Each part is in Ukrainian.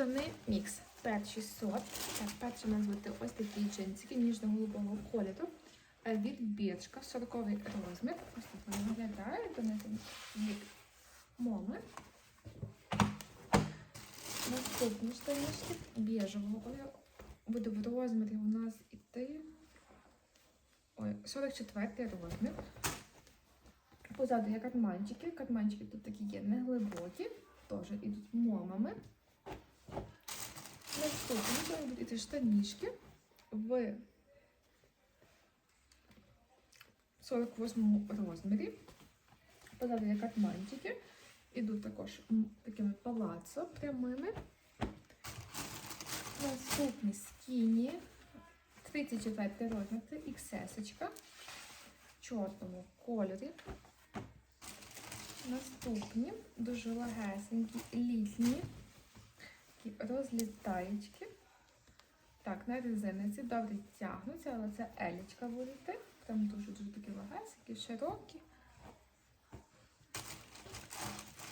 Штани мікс. Перший сорт. Так, перший нас буде ось такі джинсики ніжно-голубого кольору. Е, Від бірчка, 40 розмір. Ось так вони виглядають. Вони там від моми. Наступні штанішки біжевого кольору. Буде в розмірі у нас іти. Ой, 44 розмір. Позаду є карманчики. Карманчики тут такі є неглибокі, теж ідуть момами. Наступні будуть іти штанішки в 48 розмірі. Позаду є карманчики. Ідуть також такими палацо прямими. Наступні скіні. 34 розмір, це XS в чорному кольорі. Наступні дуже легесенькі, літні, розлітаєчки. Так, на резиниці добре тягнуться, але це елічка буде. Там дуже-дуже такі легесенькі, широкі.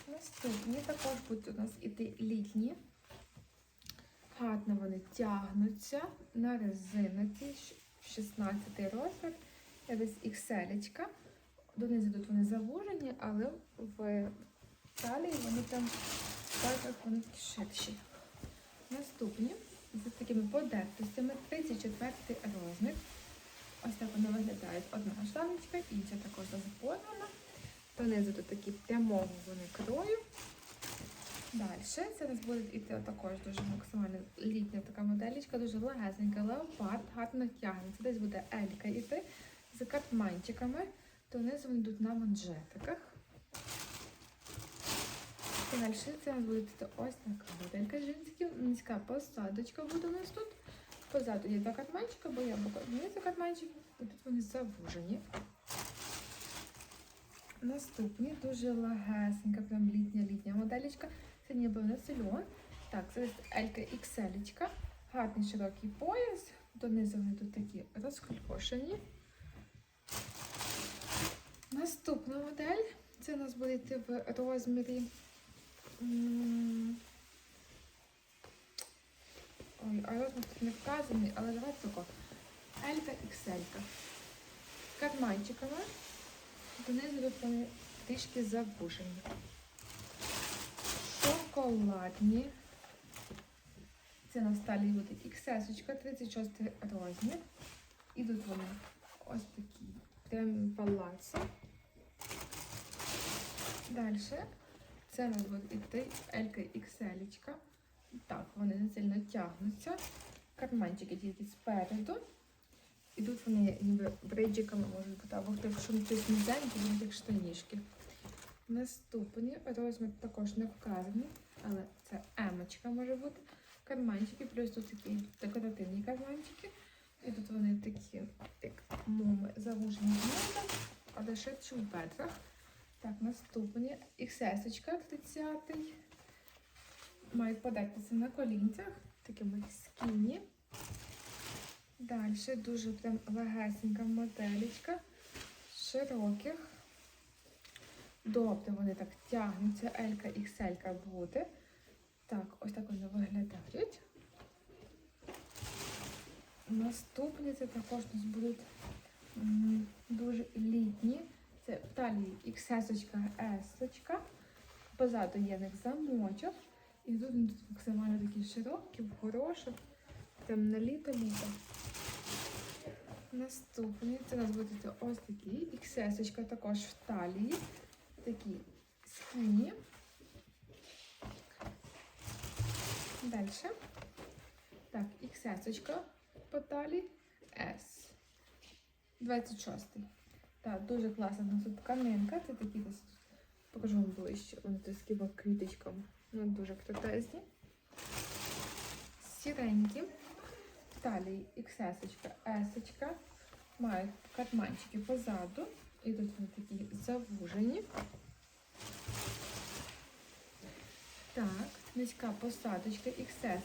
Наступні також будуть у нас іти літні. Гарно вони тягнуться на резиноці 16 розмір, Я десь XL. Донизу тут вони завужені, але в талії вони там так, як вони ширші. Наступні з такими подертостями 34 розмір. Ось так вони виглядають. Одна штаночка, інша також заповнена. Донизу тут такі прямого вони крою. Далі це у нас буде іти також дуже максимально літня така моделічка, дуже легесенька, леопард, гарно тягнеться. Десь буде елька іти з картманчиками, то вони йдуть на манжетиках. І це у нас буде ось така моделька джинсиків, низька посадочка буде у нас тут. Позаду є два картманчика, бо я боку знизу і тут вони завужені. Наступні дуже легесенька, прям літня-літня моделічка. Це ніби на сельон. Так, це Елька XL. Гарний широкий пояс. Донизу вони тут такі розколькошені. Наступна модель. Це у нас буде в розмірі. Ой, а розмір не вказаний, але давайте тако. Елька XL. Карманчиками. Донизу тут вони трішки завушені. Шоколадні. Це на сталі буде XS, 36 розмір. Ідуть вони ось такі. Прям палацо. Далі. Це нас буде іти Елька XL. Так, вони не сильно тягнуться. Карманчики тільки спереду. Ідуть вони ніби бриджиками можуть бути, або хто якщо щось низеньке, вони як штанішки. Наступні розмір також не вказаний, але це емочка може бути. Карманчики, плюс тут такі декоративні карманчики. І тут вони такі, як моми, завужені знизу, але ширші в бедрах. Так, наступні XS 30 Мають податися на колінцях, такими скіні. Далі дуже прям легесенька моделечка, широких. Добре, вони так тягнуться, Елька XL буде. Так, ось так вони виглядають. Наступні це також будуть дуже літні. Це в талії XS, S. Позаду є в них замочок. І тут вони тут максимально такі широкі, в горошок. Прям на літо-літо. Наступні це у нас буде ось такі. XS також в талії. Такі скіні. Далі. Так, XS по талії. S. 26. Так, дуже класна у нас тут тканинка. Це такі десь. Покажу вам ближче. Вони з такими квіточками. Ну, дуже крутезні. Сіренькі. В талії XS, S. Мають карманчики позаду. І тут вони такі завужені. Так, низька посадочка XS.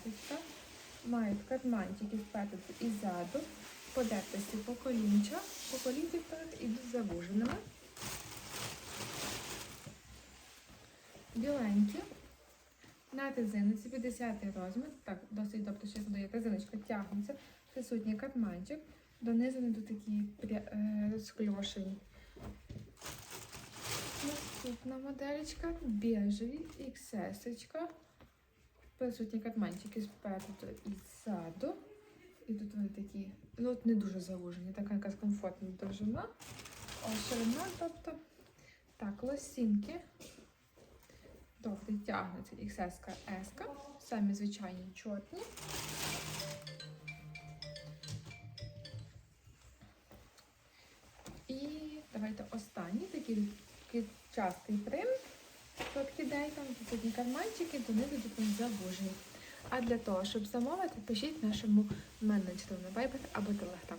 Мають карманчики спереду і ззаду. Подертості по колінча. По колінці вперед ідуть завуженими. Біленькі. На резинці 50 розмір. Так, досить добре, що подає. Резиночка тягнеться, присутній карманчик. Донизу не до такі е, розкльошені. Наступна моделька біжеві XS. Присутні карманчики спереду і ззаду. І тут вони такі, ну от не дуже завужені, така якась комфортна довжина. Ширина, тобто. Так, лосінки. Добре, тягнуться XS, S. Самі звичайні чорні. І давайте останній такий, частий принт. Орхідей, там відсутні карманчики, донизу тут завужені. А для того, щоб замовити, пишіть нашому менеджеру на Viber або Telegram.